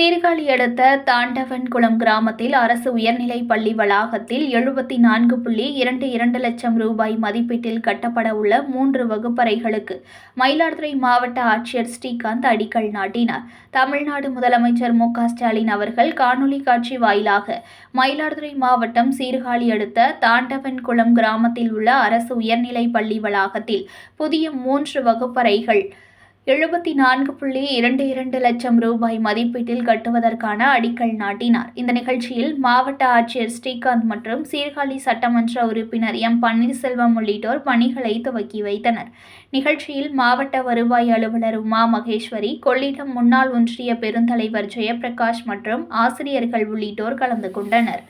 சீர்காழி அடுத்த தாண்டவன்குளம் கிராமத்தில் அரசு உயர்நிலைப் பள்ளி வளாகத்தில் எழுபத்தி நான்கு புள்ளி இரண்டு இரண்டு லட்சம் ரூபாய் மதிப்பீட்டில் கட்டப்பட உள்ள மூன்று வகுப்பறைகளுக்கு மயிலாடுதுறை மாவட்ட ஆட்சியர் ஸ்ரீகாந்த் அடிக்கல் நாட்டினார். தமிழ்நாடு முதலமைச்சர் மு ஸ்டாலின் அவர்கள் காணொலி காட்சி வாயிலாக மயிலாடுதுறை மாவட்டம் சீர்காழி அடுத்த தாண்டவன்குளம் கிராமத்தில் உள்ள அரசு உயர்நிலைப் பள்ளி வளாகத்தில் புதிய மூன்று வகுப்பறைகள் எழுபத்தி நான்கு புள்ளி இரண்டு இரண்டு லட்சம் ரூபாய் மதிப்பீட்டில் கட்டுவதற்கான அடிக்கல் நாட்டினார். இந்த நிகழ்ச்சியில் மாவட்ட ஆட்சியர் ஸ்ரீகாந்த் மற்றும் சீர்காழி சட்டமன்ற உறுப்பினர் எம் பன்னீர்செல்வம் உள்ளிட்டோர் பணிகளை துவக்கி வைத்தனர். நிகழ்ச்சியில் மாவட்ட வருவாய் அலுவலர் உமா மகேஸ்வரி கொள்ளிடம் முன்னாள் ஒன்றிய பெருந்தலைவர் ஜெயபிரகாஷ் மற்றும் ஆசிரியர்கள் உள்ளிட்டோர் கலந்து கொண்டனர்.